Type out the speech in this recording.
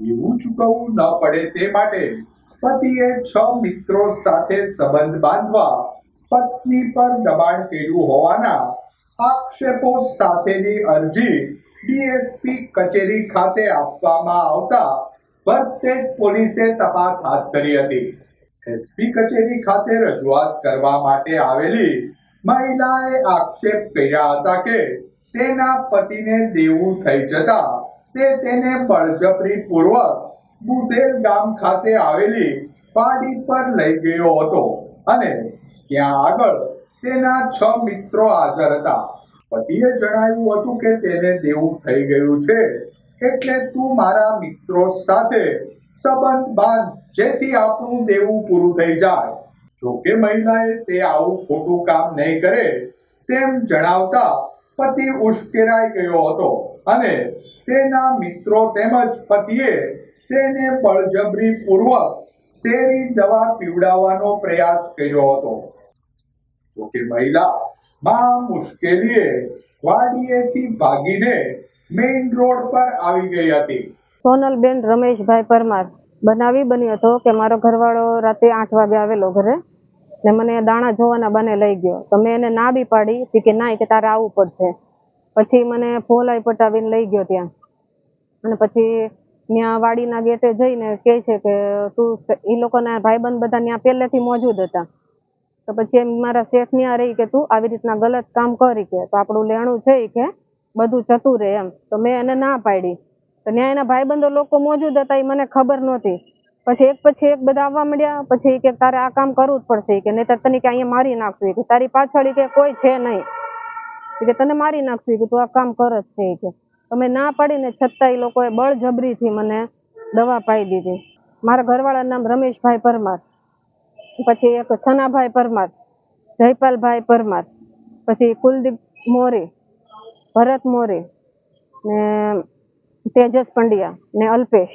એવું ચૂકવવું ન પડે તે માટે પતિએ છ મિત્રો સાથે સંબંધ બાંધવા પત્ની પર દબાણ કર્યું હોવાના આક્ષેપો સાથેની અરજી ડીએસપી કચેરી ખાતે આપવામાં આવતા ભરતેજ પોલીસે તપાસ હાથ ધરી હતી. એસપી કચેરી ખાતે રજૂઆત કરવા માટે આવેલી મહિલાએ આક્ષેપ કર્યા હતા કે તેના પતિને દેવું થઈ જતા તે તેને બળજબરી પૂર્વક બુધેલ ગામ ખાતે આવેલી પાડી પર લઈ ગયો હતો અને ત્યાં આગળ તેના છ મિત્રો હાજર હતા. પતિએ જણાવ્યું હતું કે તેને દેવું થઈ ગયું છે. એટલે તું મારા મિત્રો સાથે સંબંધ બાંધ, જેથી આપણું દેવું પૂરું થઈ જાય. જોકે મહિલાએ તે આવું ખોટું કામ નહીં કરે તેમ જણાવતા પતિ ઉશ્કેરાઈ ગયો હતો. અને તેના મિત્રો તેમજ પતિએ તેને બળજબરી પૂર્વક શેરી દવા પીવડાવવાનો પ્રયાસ કર્યો હતો. જોકે મહિલા મા મુશ્કેલીએ વાડીએથી ભાગીને મેઇન રોડ પર આવી ગઈ હતી. સોનલબેન રમેશભાઈ પરમાર બનાવી બન્યો હતો કે મારો ઘરવાળો રાતે આઠ વાગે આવેલો ઘરે ને મને દાણા જોવાના બને લઈ ગયો. તો મેં એને ના બી પાડી. તી કે ના કે તારે આવવું પડશે. પછી મને ફોલાઈ પટાવીને લઈ ગયો ત્યાં. અને પછી ત્યાં વાડીના ગેટે જઈને કહે છે કે તું એ લોકોના ભાઈબંધ બધા ત્યાં પહેલેથી મોજૂદ હતા. તો પછી એમ મારા શેઠ ત્યાં રહી કે તું આવી રીતના ગલત કામ કરી કે, તો આપણું લેણું છે એ કે બધું જતું રહે એમ. તો મેં એને ના પાડી. તો ત્યાં એના ભાઈબંધો લોકો મોજૂદ હતા એ મને ખબર નહોતી. પછી એક પછી એક બધા આવવા માંડ્યા, પછી કે તારે આ કામ કરવું જ પડશે. કે નહીંતર તને કે અહીંયા મારી નાખશું. કે તારી પાછળ કે કોઈ છે નહીં. કે તને મારી નાખશું. કે તું આ કામ કર જ છે. કે તમે ના પાડીને છતાં એ લોકોએ બળજબરીથી મને દવા પાઈ દીધી. મારા ઘરવાળાનું નામ રમેશભાઈ પરમાર. પછી એક છનાભાઈ પરમાર, જયપાલભાઈ પરમાર, પછી કુલદીપ મોરે, ભરત મોરે ને તેજસ પંડ્યા ને અલ્પેશ.